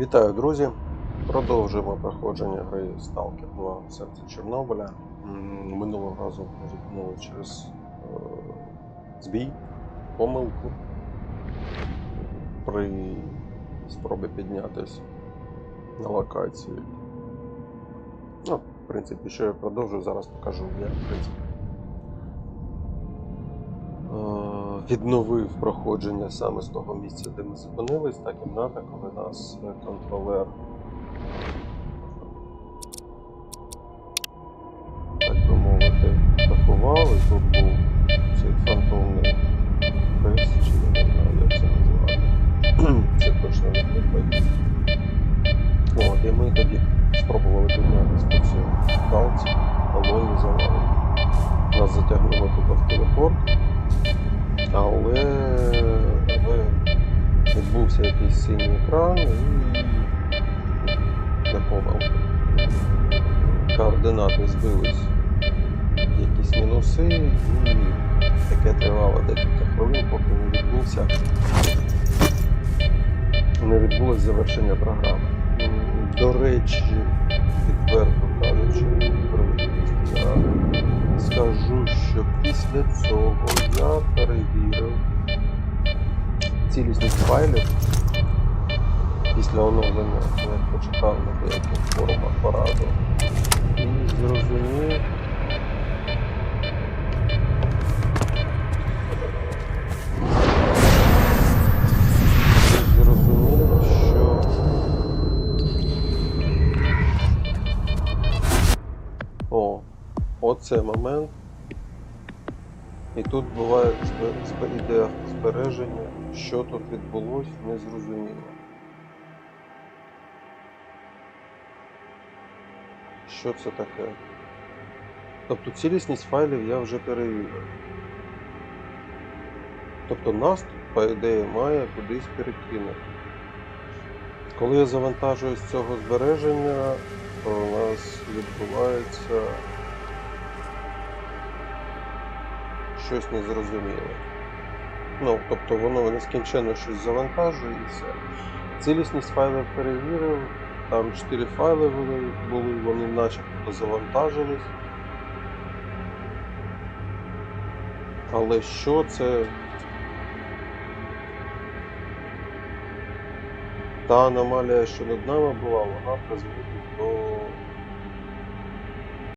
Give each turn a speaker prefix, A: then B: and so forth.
A: Вітаю, друзі! Продовжуємо проходження гри Stalker 2 Серце Чорнобиля. Минулого разу зупинили через е, збій, помилку при спробі піднятися на локації. Ну, в принципі, що я продовжую, зараз покажу, як в принципі. Відновив проходження саме з того місця, де ми зупинились, та кімната, коли нас е, контролер так би мовити, атакував, і тут був цей фантомний прес, чи не знаю, як це називати. Це точно не припадів. От, і ми тоді спробували піднятися по цій балці, колоні завали. Нас затягнуло туди в телепорт. Але, відбувся якийсь синій екран і помилка. Координати збились якісь мінуси, і таке тривало декілька хвилин, поки не відбувся. Не відбулось завершення програми. До речі, цього я перевірив цілісність файлів після оновлення, я почекав на деяких форумах пораду і зрозумів. оце момент. І тут буває збе- збереження, що тут відбулось, незрозуміло. Що це таке? Тобто цілісність файлів я вже перевірив. Тобто наступ, по ідеї, має кудись перекинути. Коли я завантажую з цього збереження, то у нас відбувається щось незрозуміле. Ну, тобто воно нескінченно щось завантажує і все. Цілісність файлів перевірив, там 4 файли були, вони начебто завантажились. Але що це? Та аномалія, що над нами була, вона призводить до